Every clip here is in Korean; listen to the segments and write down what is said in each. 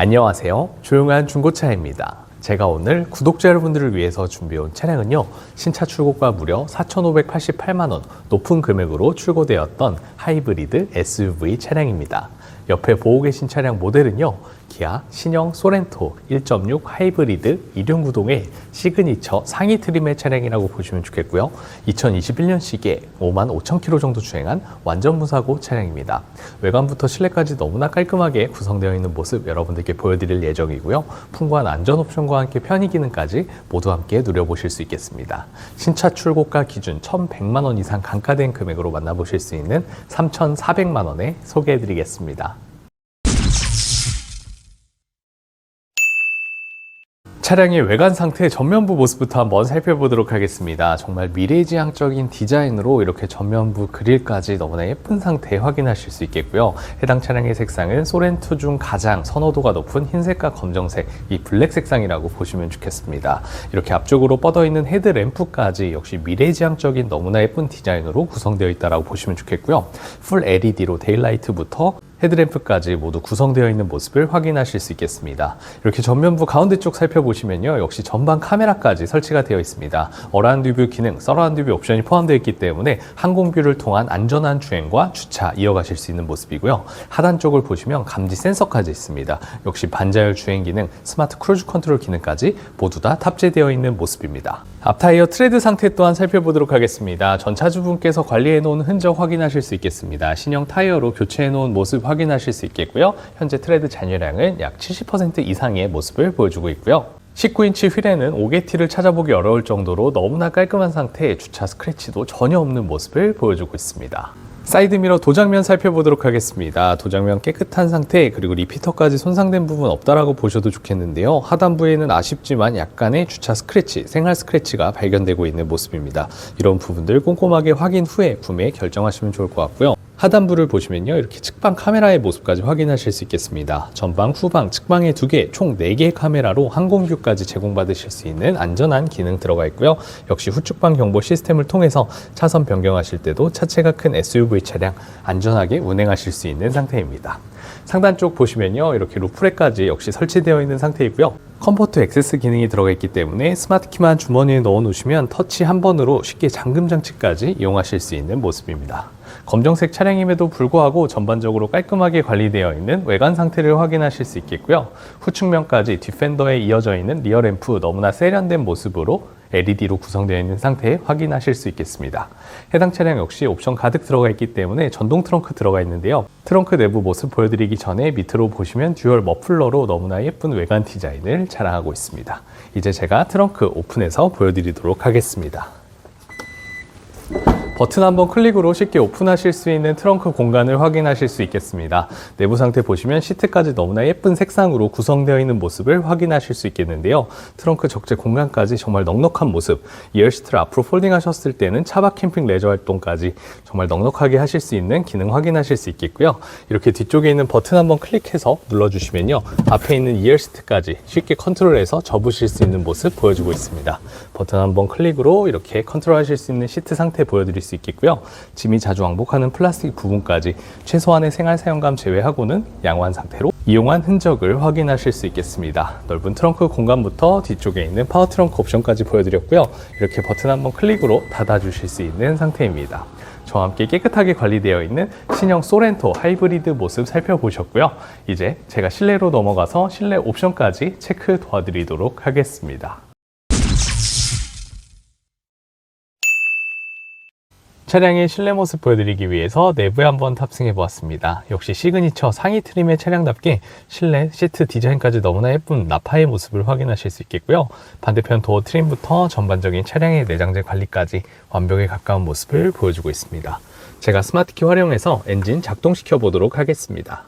안녕하세요. 조용한 중고차입니다. 제가 오늘 구독자 여러분들을 위해서 준비해온 차량은요, 신차 출고가 무려 4,588만원 높은 금액으로 출고되었던 하이브리드 SUV 차량입니다. 옆에 보고 계신 차량 모델은요, 기아 신형 소렌토 1.6 하이브리드 2륜구동의 시그니처 상위 트림의 차량이라고 보시면 좋겠고요. 2021년식에 5만 5천 킬로 정도 주행한 완전 무사고 차량입니다. 외관부터 실내까지 너무나 깔끔하게 구성되어 있는 모습 여러분들께 보여드릴 예정이고요. 풍부한 안전 옵션과 함께 편의 기능까지 모두 함께 누려보실 수 있겠습니다. 신차 출고가 기준 1,100만 원 이상 강가된 금액으로 만나보실 수 있는 3,400만 원에 소개해드리겠습니다. 차량의 외관 상태 전면부 모습부터 한번 살펴보도록 하겠습니다. 정말 미래지향적인 디자인으로 이렇게 전면부 그릴까지 너무나 예쁜 상태 확인하실 수 있겠고요. 해당 차량의 색상은 소렌토 중 가장 선호도가 높은 흰색과 검정색, 이 블랙 색상이라고 보시면 좋겠습니다. 이렇게 앞쪽으로 뻗어 있는 헤드램프까지 역시 미래지향적인 너무나 예쁜 디자인으로 구성되어 있다고 보시면 좋겠고요. 풀 LED로 데일라이트부터 헤드램프까지 모두 구성되어 있는 모습을 확인하실 수 있겠습니다. 이렇게 전면부 가운데 쪽 살펴보시면요. 역시 전방 카메라까지 설치가 되어 있습니다. 어라운드 뷰 기능, 서라운드 뷰 옵션이 포함되어 있기 때문에 항공뷰를 통한 안전한 주행과 주차 이어가실 수 있는 모습이고요. 하단 쪽을 보시면 감지 센서까지 있습니다. 역시 반자율 주행 기능, 스마트 크루즈 컨트롤 기능까지 모두 다 탑재되어 있는 모습입니다. 앞타이어 트레드 상태 또한 살펴보도록 하겠습니다. 전차주분께서 관리해 놓은 흔적 확인하실 수 있겠습니다. 신형 타이어로 교체해 놓은 모습 확인하실 수 있겠고요. 현재 트레드 잔여량은 약 70% 이상의 모습을 보여주고 있고요. 19인치 휠에는 5개티를 찾아보기 어려울 정도로 너무나 깔끔한 상태의 주차 스크래치도 전혀 없는 모습을 보여주고 있습니다. 사이드미러 도장면 살펴보도록 하겠습니다. 도장면 깨끗한 상태 그리고 리피터까지 손상된 부분 없다라고 보셔도 좋겠는데요. 하단부에는 아쉽지만 약간의 주차 스크래치, 생활 스크래치가 발견되고 있는 모습입니다. 이런 부분들 꼼꼼하게 확인 후에 구매 결정하시면 좋을 것 같고요. 하단부를 보시면요. 이렇게 측방 카메라의 모습까지 확인하실 수 있겠습니다. 전방, 후방, 측방에 두 개, 총 네 개의 카메라로 항공뷰까지 제공받으실 수 있는 안전한 기능 들어가 있고요. 역시 후측방 경보 시스템을 통해서 차선 변경하실 때도 차체가 큰 SUV 차량 안전하게 운행하실 수 있는 상태입니다. 상단 쪽 보시면요. 이렇게 루프렉까지 역시 설치되어 있는 상태이고요. 컴포트 액세스 기능이 들어가 있기 때문에 스마트 키만 주머니에 넣어 놓으시면 터치 한 번으로 쉽게 잠금 장치까지 이용하실 수 있는 모습입니다. 검정색 차량임에도 불구하고 전반적으로 깔끔하게 관리되어 있는 외관 상태를 확인하실 수 있겠고요. 후측면까지 디펜더에 이어져 있는 리어 램프 너무나 세련된 모습으로 LED로 구성되어 있는 상태 확인하실 수 있겠습니다. 해당 차량 역시 옵션 가득 들어가 있기 때문에 전동 트렁크 들어가 있는데요. 트렁크 내부 모습 보여드리기 전에 밑으로 보시면 듀얼 머플러로 너무나 예쁜 외관 디자인을 자랑하고 있습니다. 이제 제가 트렁크 오픈해서 보여드리도록 하겠습니다. 버튼 한 번 클릭으로 쉽게 오픈하실 수 있는 트렁크 공간을 확인하실 수 있겠습니다. 내부 상태 보시면 시트까지 너무나 예쁜 색상으로 구성되어 있는 모습을 확인하실 수 있겠는데요. 트렁크 적재 공간까지 정말 넉넉한 모습. 이어 시트를 앞으로 폴딩 하셨을 때는 차박 캠핑 레저 활동까지 정말 넉넉하게 하실 수 있는 기능 확인하실 수 있겠고요. 이렇게 뒤쪽에 있는 버튼 한번 클릭해서 눌러주시면요. 앞에 있는 이어 시트까지 쉽게 컨트롤해서 접으실 수 있는 모습 보여주고 있습니다. 버튼 한번 클릭으로 이렇게 컨트롤하실 수 있는 시트 상태 보여드릴 수 있겠고요. 짐이 자주 왕복하는 플라스틱 부분까지 최소한의 생활 사용감 제외하고는 양호한 상태로 이용한 흔적을 확인하실 수 있겠습니다. 넓은 트렁크 공간부터 뒤쪽에 있는 파워 트렁크 옵션까지 보여드렸고요. 이렇게 버튼 한번 클릭으로 닫아주실 수 있는 상태입니다. 저와 함께 깨끗하게 관리되어 있는 신형 소렌토 하이브리드 모습 살펴보셨고요. 이제 제가 실내로 넘어가서 실내 옵션까지 체크 도와드리도록 하겠습니다. 차량의 실내 모습 보여드리기 위해서 내부에 한번 탑승해 보았습니다. 역시 시그니처 상위 트림의 차량답게 실내 시트 디자인까지 너무나 예쁜 나파의 모습을 확인하실 수 있겠고요. 반대편 도어 트림부터 전반적인 차량의 내장재 관리까지 완벽에 가까운 모습을 보여주고 있습니다. 제가 스마트키 활용해서 엔진 작동시켜 보도록 하겠습니다.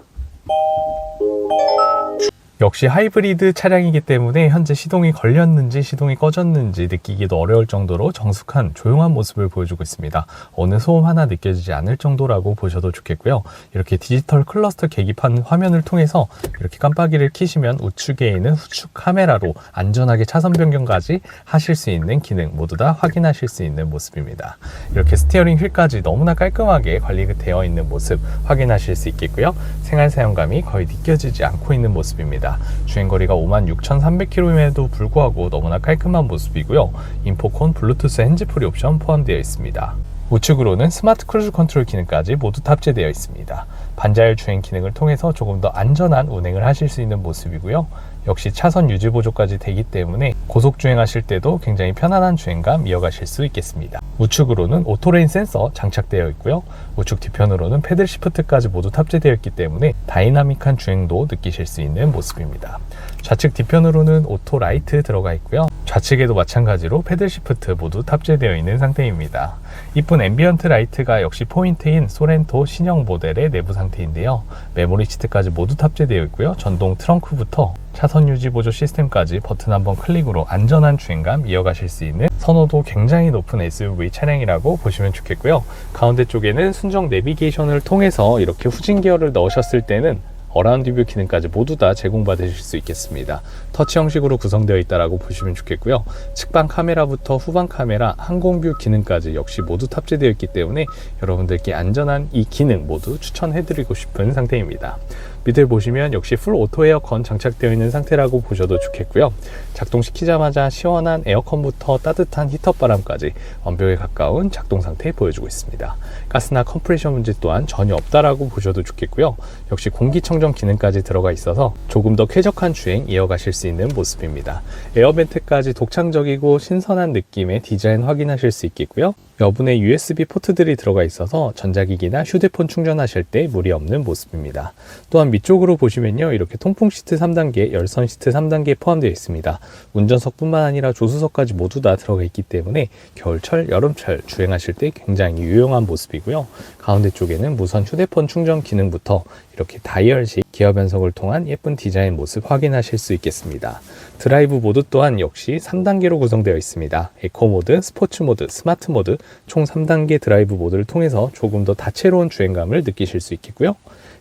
역시 하이브리드 차량이기 때문에 현재 시동이 걸렸는지 시동이 꺼졌는지 느끼기도 어려울 정도로 정숙한 조용한 모습을 보여주고 있습니다. 어느 소음 하나 느껴지지 않을 정도라고 보셔도 좋겠고요. 이렇게 디지털 클러스터 계기판 화면을 통해서 이렇게 깜빡이를 켜시면 우측에 있는 후측 카메라로 안전하게 차선 변경까지 하실 수 있는 기능 모두 다 확인하실 수 있는 모습입니다. 이렇게 스티어링 휠까지 너무나 깔끔하게 관리되어 있는 모습 확인하실 수 있겠고요. 생활 사용감이 거의 느껴지지 않고 있는 모습입니다. 있습니다. 주행거리가 56,300km임에도 불구하고 너무나 깔끔한 모습이고요. 인포콘, 블루투스 핸즈프리 옵션 포함되어 있습니다. 우측으로는 스마트 크루즈 컨트롤 기능까지 모두 탑재되어 있습니다. 반자율 주행 기능을 통해서 조금 더 안전한 운행을 하실 수 있는 모습이고요. 역시 차선 유지 보조까지 되기 때문에 고속 주행하실 때도 굉장히 편안한 주행감 이어가실 수 있겠습니다. 우측으로는 오토레인 센서 장착되어 있고요. 우측 뒤편으로는 패들 시프트까지 모두 탑재되어 있기 때문에 다이나믹한 주행도 느끼실 수 있는 모습입니다. 좌측 뒤편으로는 오토 라이트 들어가 있고요. 좌측에도 마찬가지로 패들 시프트 모두 탑재되어 있는 상태입니다. 이쁜 앰비언트 라이트가 역시 포인트인 소렌토 신형 모델의 내부 상태인데요. 메모리 시트까지 모두 탑재되어 있고요. 전동 트렁크부터 차선 유지 보조 시스템까지 버튼 한번 클릭으로 안전한 주행감 이어가실 수 있는 선호도 굉장히 높은 SUV 차량이라고 보시면 좋겠고요. 가운데 쪽에는 순정 내비게이션을 통해서 이렇게 후진 기어를 넣으셨을 때는 어라운드 뷰 기능까지 모두 다 제공받으실 수 있겠습니다. 터치 형식으로 구성되어 있다라고 보시면 좋겠고요. 측방 카메라부터 후방 카메라, 항공뷰 기능까지 역시 모두 탑재되어 있기 때문에 여러분들께 안전한 이 기능 모두 추천해드리고 싶은 상태입니다. 밑을 보시면 역시 풀 오토 에어컨 장착되어 있는 상태라고 보셔도 좋겠고요. 작동시키자마자 시원한 에어컨부터 따뜻한 히터 바람까지 완벽에 가까운 작동 상태 보여주고 있습니다. 가스나 컴프레셔 문제 또한 전혀 없다라고 보셔도 좋겠고요. 역시 공기청정 기능까지 들어가 있어서 조금 더 쾌적한 주행 이어가실 수 있는 모습입니다. 에어벤트까지 독창적이고 신선한 느낌의 디자인 확인하실 수 있겠고요. 여분의 USB 포트들이 들어가 있어서 전자기기나 휴대폰 충전하실 때 무리 없는 모습입니다. 또한 밑쪽으로 보시면요. 이렇게 통풍 시트 3단계, 열선 시트 3단계 포함되어 있습니다. 운전석뿐만 아니라 조수석까지 모두 다 들어가 있기 때문에 겨울철, 여름철 주행하실 때 굉장히 유용한 모습이고요. 가운데 쪽에는 무선 휴대폰 충전 기능부터 이렇게 다이얼식 기어 변속을 통한 예쁜 디자인 모습 확인하실 수 있겠습니다. 드라이브 모드 또한 역시 3단계로 구성되어 있습니다. 에코 모드, 스포츠 모드, 스마트 모드 총 3단계 드라이브 모드를 통해서 조금 더 다채로운 주행감을 느끼실 수 있겠고요.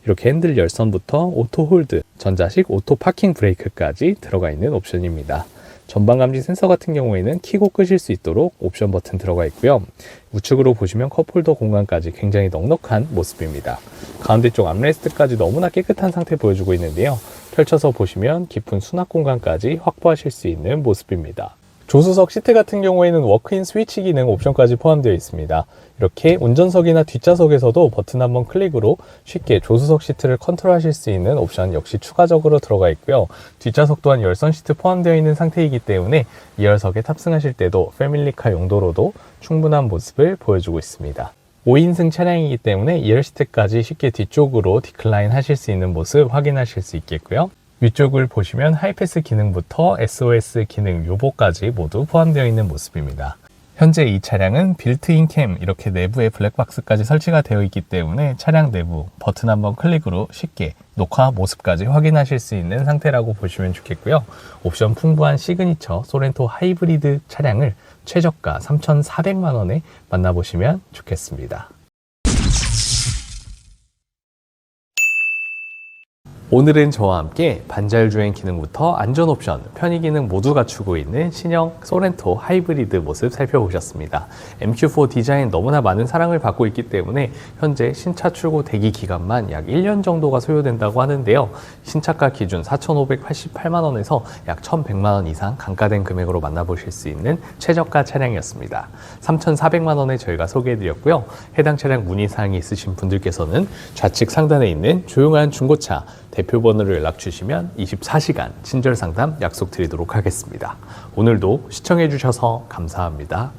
이렇게 핸들 열선부터 오토 홀드, 전자식 오토 파킹 브레이크까지 들어가 있는 옵션입니다. 전방 감지 센서 같은 경우에는 키고 끄실 수 있도록 옵션 버튼 들어가 있고요. 우측으로 보시면 컵홀더 공간까지 굉장히 넉넉한 모습입니다. 가운데 쪽 암레스트까지 너무나 깨끗한 상태 보여주고 있는데요. 펼쳐서 보시면 깊은 수납 공간까지 확보하실 수 있는 모습입니다. 조수석 시트 같은 경우에는 워크인 스위치 기능 옵션까지 포함되어 있습니다. 이렇게 운전석이나 뒷좌석에서도 버튼 한번 클릭으로 쉽게 조수석 시트를 컨트롤하실 수 있는 옵션 역시 추가적으로 들어가 있고요. 뒷좌석 또한 열선 시트 포함되어 있는 상태이기 때문에 2열석에 탑승하실 때도 패밀리카 용도로도 충분한 모습을 보여주고 있습니다. 5인승 차량이기 때문에 2열 시트까지 쉽게 뒤쪽으로 디클라인 하실 수 있는 모습 확인하실 수 있겠고요. 위쪽을 보시면 하이패스 기능부터 SOS 기능 요보까지 모두 포함되어 있는 모습입니다. 현재 이 차량은 빌트인 캠 이렇게 내부에 블랙박스까지 설치가 되어 있기 때문에 차량 내부 버튼 한번 클릭으로 쉽게 녹화 모습까지 확인하실 수 있는 상태라고 보시면 좋겠고요. 옵션 풍부한 시그니처 소렌토 하이브리드 차량을 최저가 3,400만 원에 만나보시면 좋겠습니다. 오늘은 저와 함께 반자율 주행 기능부터 안전 옵션, 편의 기능 모두 갖추고 있는 신형 소렌토 하이브리드 모습 살펴보셨습니다. MQ4 디자인 너무나 많은 사랑을 받고 있기 때문에 현재 신차 출고 대기 기간만 약 1년 정도가 소요된다고 하는데요. 신차가 기준 4,588만 원에서 약 1,100만 원 이상 강가된 금액으로 만나보실 수 있는 최저가 차량이었습니다. 3,400만 원에 저희가 소개해드렸고요. 해당 차량 문의 사항이 있으신 분들께서는 좌측 상단에 있는 조용한 중고차 대표 번호로 연락 주시면 24시간 친절 상담 약속드리도록 하겠습니다. 오늘도 시청해 주셔서 감사합니다.